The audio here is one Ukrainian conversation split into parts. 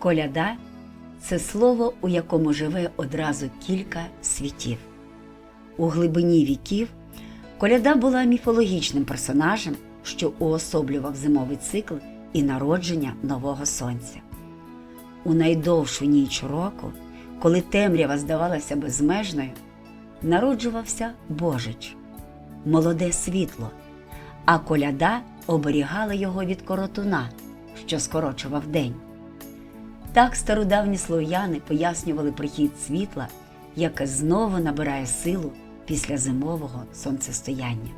Коляда це слово, у якому живе одразу кілька світів. У глибині віків коляда була міфологічним персонажем, що уособлював зимовий цикл і народження нового сонця. У найдовшу ніч року, коли темрява здавалася безмежною, народжувався Божич, молоде світло, а коляда оберігала його від коротуна, що скорочував день. Так стародавні слов'яни пояснювали прихід світла, яке знову набирає силу після зимового сонцестояння.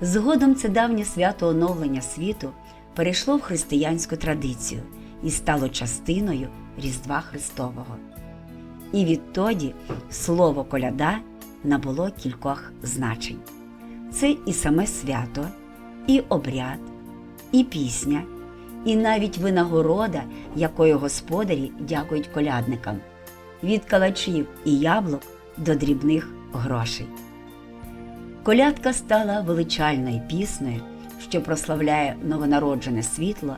Згодом це давнє свято оновлення світу перейшло в християнську традицію і стало частиною Різдва Христового. І відтоді слово коляда набуло кількох значень. Це і саме свято, і обряд, і пісня, і навіть винагорода, якою господарі дякують колядникам від калачів і яблук до дрібних грошей. Колядка стала величальною піснею, що прославляє новонароджене світло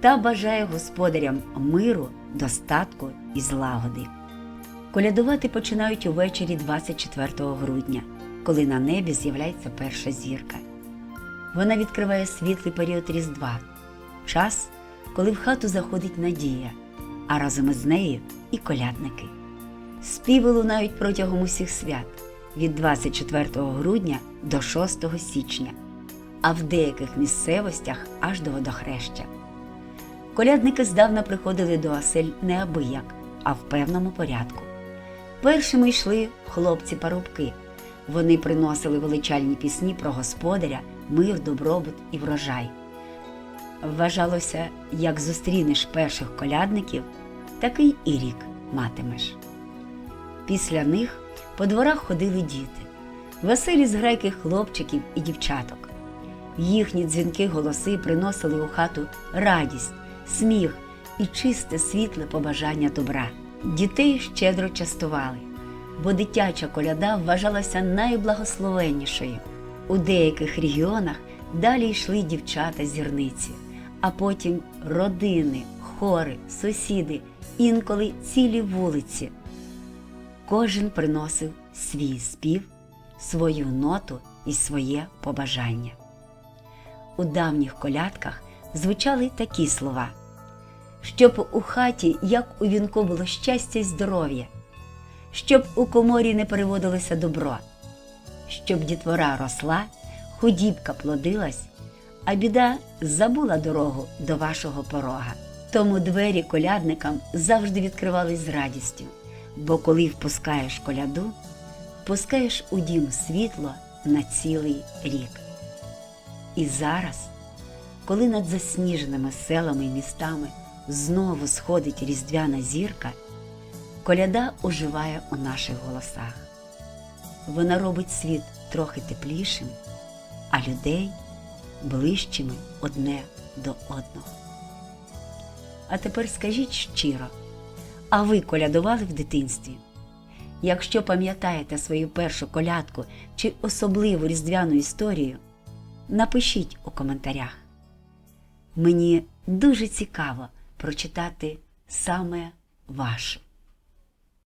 та бажає господарям миру, достатку і злагоди. Колядувати починають увечері 24 грудня, коли на небі з'являється перша зірка. Вона відкриває світлий період Різдва, час, коли в хату заходить надія, а разом із нею і колядники. Співи лунають протягом усіх свят від 24 грудня до 6 січня, а в деяких місцевостях аж до водохреща. Колядники здавна приходили до осель не абияк, а в певному порядку. Першими йшли хлопці-парубки. Вони приносили величальні пісні про господаря, мир, добробут і врожай. Вважалося, як зустрінеш перших колядників, такий і рік матимеш. Після них по дворах ходили діти, веселі зграйки хлопчиків і дівчаток. Їхні дзвінки голоси приносили у хату радість, сміх і чисте світле побажання добра. Дітей щедро частували, бо дитяча коляда вважалася найблагословеннішою. У деяких регіонах далі йшли дівчата зірниці, а потім родини, хори, сусіди, інколи цілі вулиці. Кожен приносив свій спів, свою ноту і своє побажання. У давніх колядках звучали такі слова, щоб у хаті, як у вінку, було щастя й здоров'я, щоб у коморі не переводилося добро, щоб дітвора росла, худібка плодилась, а біда забула дорогу до вашого порога. Тому двері колядникам завжди відкривались з радістю, бо коли впускаєш коляду, впускаєш у дім світло на цілий рік. І зараз, коли над засніженими селами і містами знову сходить різдвяна зірка, коляда оживає у наших голосах. Вона робить світ трохи теплішим, а людей ближчими одне до одного. А тепер скажіть щиро, а ви колядували в дитинстві? Якщо пам'ятаєте свою першу колядку чи особливу різдвяну історію, напишіть у коментарях. Мені дуже цікаво прочитати саме вашу.